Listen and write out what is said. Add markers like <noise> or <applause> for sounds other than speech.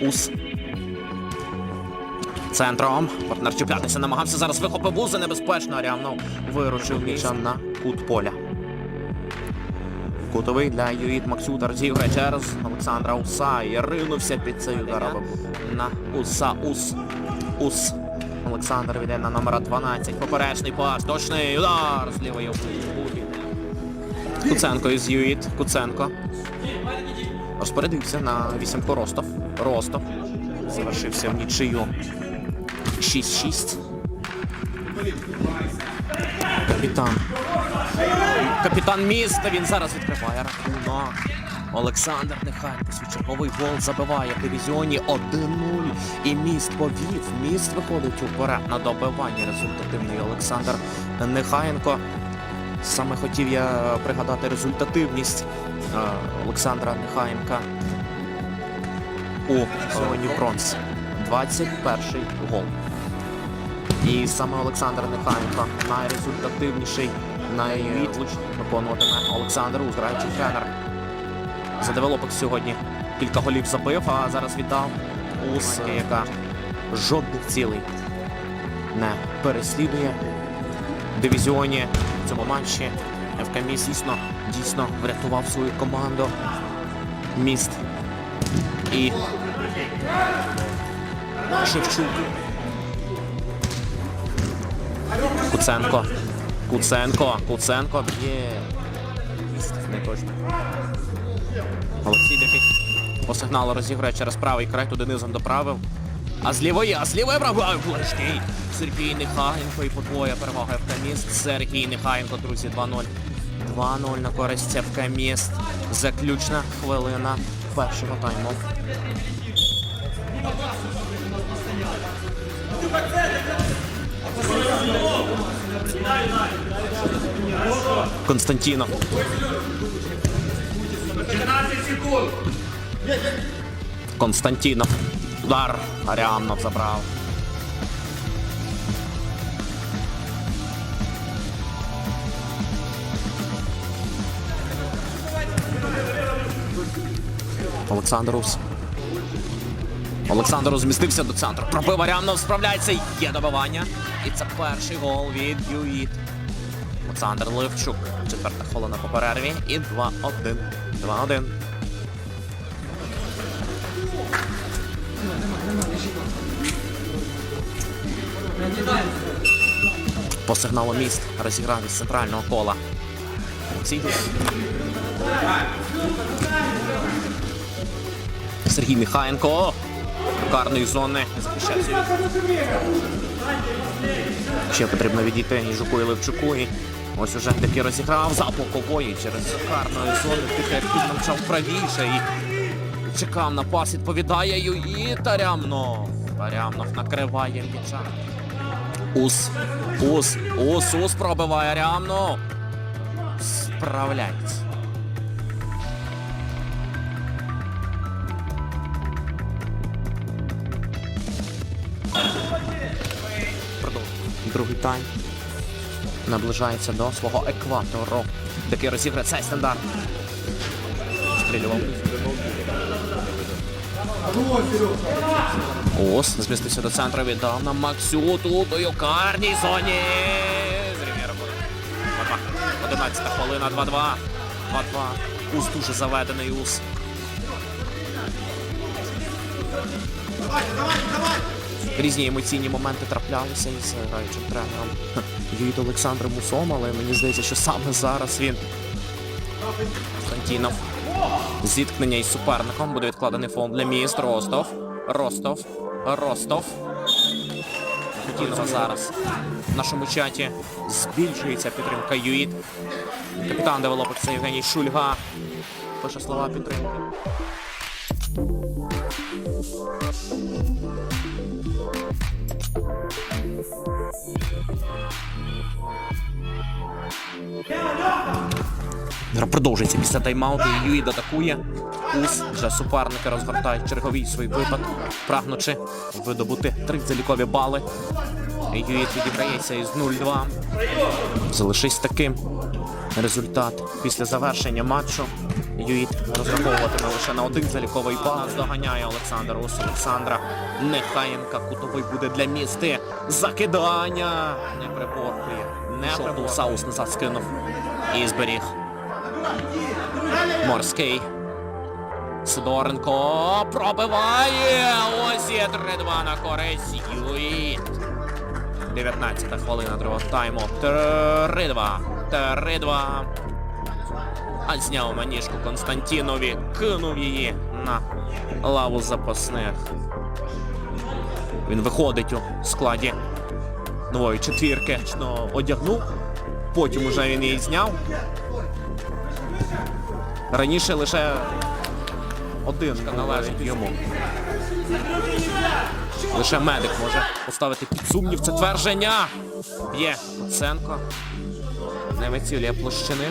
五死。Центром. Партнер чіплятися намагався. Зараз вихопив вузи небезпечно. Рявно вирушив м'яча на кут поля. Кутовий для Юїт Максюта розігрує через Олександра Уса і ринувся під цей удар. На Уса Ус. Ус. Олександр віде на номера 12. Поперечний пас. Точний удар з лівої куті. Куценко із Юїт. Куценко. Розпорядився на вісімку Ростов. Ростов. Завершився в нічию. 6-6. Капітан. Капітан міста. Він зараз відкриває рахунок. Олександр Нехайко свій черговий гол забиває в дивізіоні 1-0. І міст повів. Міст виходить уперед на добивання. Результативний Олександр Нехаєнко. Саме хотів я пригадати результативність е, Олександра Нехаєнка у сьогодні бронз. 21 гол. І саме Олександр Нехаєнко найрезультативніший, найвітлучніший виконуватиме Олександр Уз, граючий тренер. За девелопик сьогодні кілька голів забив, а зараз віддав Ус, яка жодних цілей не переслідує в дивізіоні в цьому матчі. ФК Міст дійсно, дійсно врятував свою команду. Міст і Шевчук. Куценко. Куценко. Куценко б'є. Не точно. Олексій Дефіт по сигналу розіграє через правий край, туди низом доправив. А з лівої, а з лівої правою. Сергій Нехаєнко і подвоє перевага ФК Міст. Сергій Нехаєнко, друзі, 2-0. 2-0 на користь ФК Міст. Заключна хвилина першого тайму. Константінов. 15 секунд. Константінов. Удар. Аріамнов забрав. Олександр Рус. Олександр змістився до центру. Пробив Аріамнов, справляється. Є добивання. І це перший гол від Юїт. Олександр Левчук. Четверта хвилина по перерві. І 2-1. 2-1. По сигналу міст розіграв із центрального кола. Сергій Міхаєнко. Карної зони. Ще потрібно відійти і і Левчуку. І ось уже таки розіграв за бокової через карної зони. Тихо мчав правіше і чекав на пас. Відповідає Юї Тарямнов. Тарямнов накриває м'яча. Ус, ус, ус, ус пробиває Рямно. Справляється. Другий тайм. Наближається до свого екватору. Такий розіграє цей стандарт. Стрілював. Ос змістився до центру, віддав на Максю тут у юкарній зоні. Буде. 2-2. 11 хвилина, 2-2. 2-2. Ус дуже заведений ус. Різні емоційні моменти траплялися із граючим тренером <laughs> Юїд Олександром Усом, але мені здається, що саме зараз він Константінов. Зіткнення із суперником буде відкладений фон для міст. Ростов. Ростов. Ростов. Константінова зараз в нашому чаті збільшується підтримка ЮІД. Капітан девелопер Євгеній Шульга. Пише слова підтримки. Гра продовжується після тайм-ауту. Юїд атакує. Ус вже суперники розгортають черговий свій випад, прагнучи видобути три залікові бали. Юїд відіграється із 0-2. Залишись таким результат після завершення матчу. Юїт розраховуватиме лише на один заліковий бал. Доганяє Олександр Ус Олександра Нехаєнка. Кутовий буде для місти. Закидання. Не приборкує. Не приборкує. Саус назад скинув. І зберіг. Морський. Сидоренко пробиває. Ось є 3-2 на користь. Юїт. 19 хвилина другого тайму. 3-2. 3-2. А зняв маніжку Константінові, кинув її на лаву запасних. Він виходить у складі нової четвірки. Точно Одягнув. Потім уже він її зняв. Раніше лише один належить йому. Лише медик може поставити під сумнів це твердження. Б'є Ценко. Не вицілює площини.